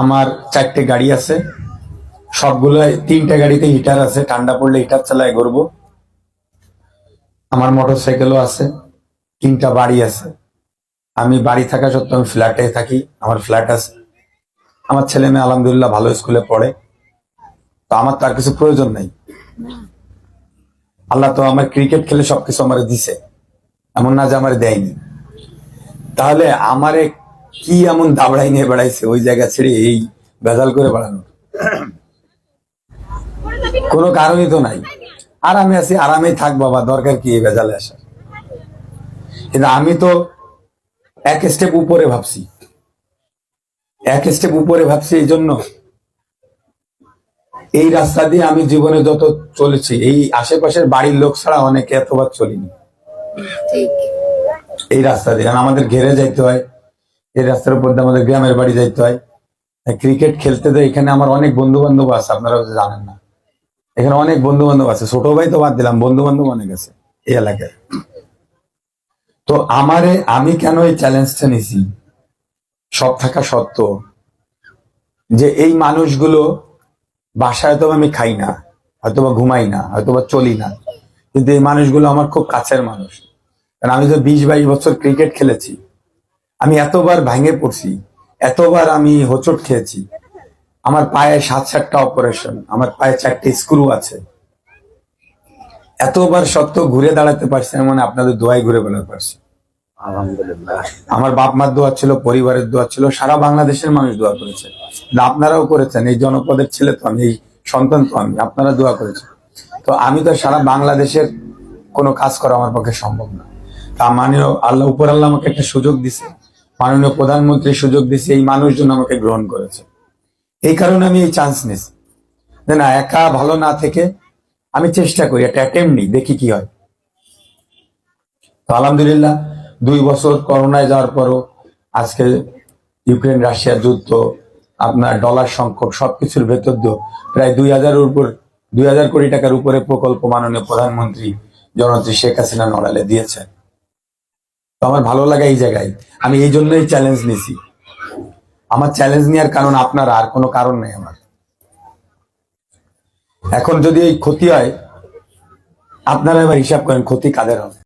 আমার চারটে গাড়ি আছে। সবগুলো তিনটা গাড়িতে হিটার আছে, ঠান্ডা পড়লে হিটার চালায় ঘুরবো। আমার মোটর সাইকেলও আছে, তিনটা বাড়ি আছে। আমি বাড়ি থাকা সত্ত্বেও আমি ফ্ল্যাটে থাকি, আমার ফ্ল্যাট আছে। আমার ছেলে মেয়ে আলহামদুলিল্লাহ ভালো স্কুলে পড়ে, তো আমার তার কিছু প্রয়োজন নেই। আল্লাহ তো আমার ক্রিকেট খেলে সবকিছু আমার দিছে, এমন না যে আমার দেয়নি। তাহলে আমারে কি এমন দাবড়াই নিয়ে বেড়াইছে? ওই জায়গা ছেড়ে এই ভেজাল করে বেড়ানো। কোনো কারণই তো নাই। আরামে আছি আরামেই থাক বাবা দরকার কি এই ভেজালে আসার? কিন্তু আমি তো এক স্টেপ উপরে ভাবছি। এক স্টেপ উপরে ভাবছি এই জন্য এই রাস্তা দিয়ে আমি জীবনে যত চলেছি এই আশেপাশের বাড়ির লোক ছাড়া অনেকে এতবার চলিনি। এই রাস্তা দিয়ে। কারণ আমাদের ঘেরে যাইতে হয় এই রাস্তার উপর দিয়ে আমাদের গ্রামের বাড়ি যাইতে হয়। ক্রিকেট খেলতে তো এখানে আমার অনেক বন্ধু বান্ধব আছে আপনারা জানেন না। এখানে অনেক বন্ধু বান্ধব আছে, ছোট ভাই তো বাদ দিলাম বন্ধু বান্ধব অনেক আছে এই এলাকায়। তো আমারে, আমি কেন এই চ্যালেঞ্জটা নিছি? সব থাকা সত্ত্বেও যে এই মানুষগুলো বাসায় হয়তো আমি খাই না হয়তো বা ঘুমাই না হয়তো বা চলি না, কিন্তু এই মানুষগুলো আমার খুব কাছের মানুষ। কারণ আমি তো বিশ বাইশ বছর ক্রিকেট খেলেছি। আমি এতবার ভেঙে পড়ছি এতবার আমি হোঁচট খেয়েছি। আমার পায়ে সাত সাতটা অপারেশন আমার পায়ে চারটে স্ক্রু আছে। এতবার সত্ত্বেও ঘুরে দাঁড়াতে পারছি মানে আপনাদের দোয়াই ঘুরে বেড়াতে পারছি। আলহামদুলিল্লাহ। আমার বাপ মার দোয়া ছিল পরিবারের দোয়া ছিল সারা বাংলাদেশের মানুষ দোয়া করেছে। আপনারাও করেছেন এই জনপদের ছেলে তো আমি এই সন্তান তো আমি আপনারা দোয়া করেছেন। তো আমি তো সারা বাংলাদেশের কোনো কাজ করা আমার পক্ষে সম্ভব না। তা মাননীয় আল্লাহ উপর আল্লাহ আমাকে একটা সুযোগ দিছে মাননীয় প্রধানমন্ত্রী সুযোগ দিয়েছে, এই মানুষজন আমাকে গ্রহণ করেছে। এই কারণে আমি এই চান্স যে না, একা ভালো না থেকে আমি চেষ্টা করি, একটা অ্যাটেম্প নিই, দেখি কি হয়। তো আলহামদুলিল্লাহ, দুই বছর করোনায় যাওয়ার পরও আজকে ইউক্রেন রাশিয়ার যুদ্ধ, আপনার ডলার সংকট, সবকিছুর ভেতর দিয়েও প্রায় দুই হাজারের উপর, দুই হাজার কোটি টাকার উপরে প্রকল্প মাননীয় প্রধানমন্ত্রী জননেত্রী শেখ হাসিনা নড়ালে দিয়েছেন। তো আমার ভালো লাগে এই জায়গায়। আমি এই জন্যই চ্যালেঞ্জ নিছি আমার চ্যালেঞ্জ নেওয়ার কারণ আপনার, আর কোনো কারণ নেই আমার। এখন যদি এই ক্ষতি হয়, আপনারা এবার হিসাব করেন ক্ষতি কাদের হবে?